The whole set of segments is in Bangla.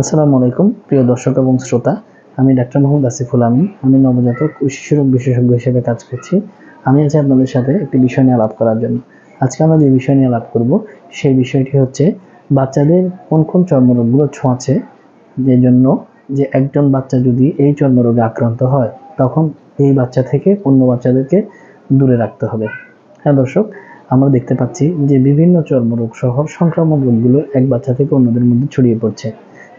আসসালামু আলাইকুম, প্রিয় দর্শক এবং শ্রোতা। আমি ডাক্তার মোহাম্মদ আসিফুল আমিন। আমি নবজাতক ও শিশুরোগ বিশেষজ্ঞ হিসেবে কাজ করছি। আমি আছি আপনাদের সাথে একটি বিষয় নিয়ে আলাপ করার জন্য। আজকে আমরা যে বিষয় নিয়ে আলাপ করব, সেই বিষয়টি হচ্ছে, বাচ্চাদের কোন কোন চর্মরোগগুলো ছোঁয়াছে যে জন্য যে একজন বাচ্চা যদি এই চর্মরোগে আক্রান্ত হয়, তখন এই বাচ্চা থেকে অন্য বাচ্চাদেরকে দূরে রাখতে হবে। হ্যাঁ দর্শক, আমরা দেখতে পাচ্ছি যে বিভিন্ন চর্মরোগ সহ সংক্রামক রোগগুলো এক বাচ্চা থেকে অন্যদের মধ্যে ছড়িয়ে পড়ছে।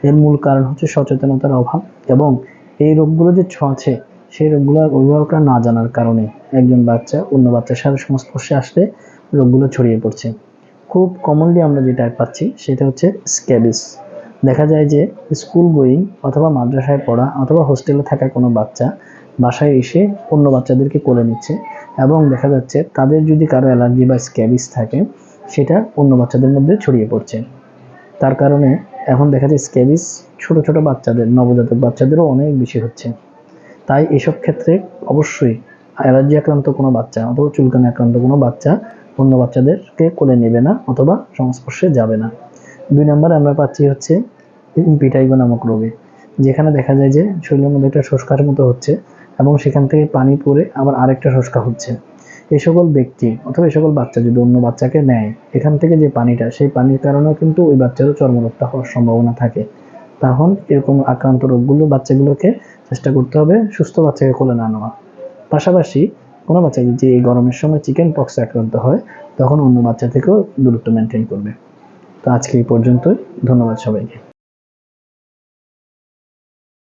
এর মূল কারণ হচ্ছে সচেতনতার অভাব এবং এই রোগগুলো যে ছোঁয়াছে সেই রোগগুলো অভিভাবকরা না জানার কারণে একজন বাচ্চা, অন্য বাচ্চার সাথে সংস্পর্শে আসলে রোগগুলো ছড়িয়ে পড়ছে। খুব কমনলি আমরা যেটা পাচ্ছি সেটা হচ্ছে স্ক্যাবিস দেখা যায় যে স্কুল গোয়িং অথবা মাদ্রাসায় পড়া অথবা হোস্টেলে থাকা কোনো বাচ্চা বাসায় এসে অন্য বাচ্চাদেরকে কোলে নিচ্ছে এবং দেখা যাচ্ছে তাদের যদি কারও অ্যালার্জি বা স্ক্যাবিস থাকে, সেটা অন্য বাচ্চাদের মধ্যে ছড়িয়ে পড়ছে। তার কারণে এখন দেখা যায় স্ক্যাবিস ছোট ছোট বাচ্চাদের, নবজাতক বাচ্চাদেরও অনেক বেশি হচ্ছে। তাই এসব ক্ষেত্রে অবশ্যই অ্যালার্জি আক্রান্ত কোনো বাচ্চা অথবা চুলকানি আক্রান্ত কোনো বাচ্চা অন্য বাচ্চাদেরকে কোলে নেবে না অথবা সংস্পর্শে যাবে না। দুই নম্বরে আমরা পাচ্ছি হচ্ছে পিটাইগো নামক রোগে, যেখানে দেখা যায় যে শরীরের মধ্যে একটা শোষকার মতো হচ্ছে এবং সেখান থেকে পানি পড়ে আবার আরেকটা শোষকা হচ্ছে। এই সকল ব্যক্তি অথবা এই সকল বাচ্চা যদি অন্য বাচ্চাকে নেয়, এখান থেকে যে পানিটা, সেই পানির কারণেও কিন্তু ওই বাচ্চারও চর্মরোগটা হওয়ার সম্ভাবনা থাকে। তখন এরকম আক্রান্ত রোগগুলো বাচ্চাগুলোকে চেষ্টা করতে হবে সুস্থ বাচ্চাকে কোলে না নেওয়া পাশাপাশি কোনো বাচ্চা যদি এই গরমের সময় চিকেন পক্সে আক্রান্ত হয়, তখন অন্য বাচ্চা থেকেও দূরত্ব মেনটেন করবে। তো আজকে এই পর্যন্তই। ধন্যবাদ সবাইকে।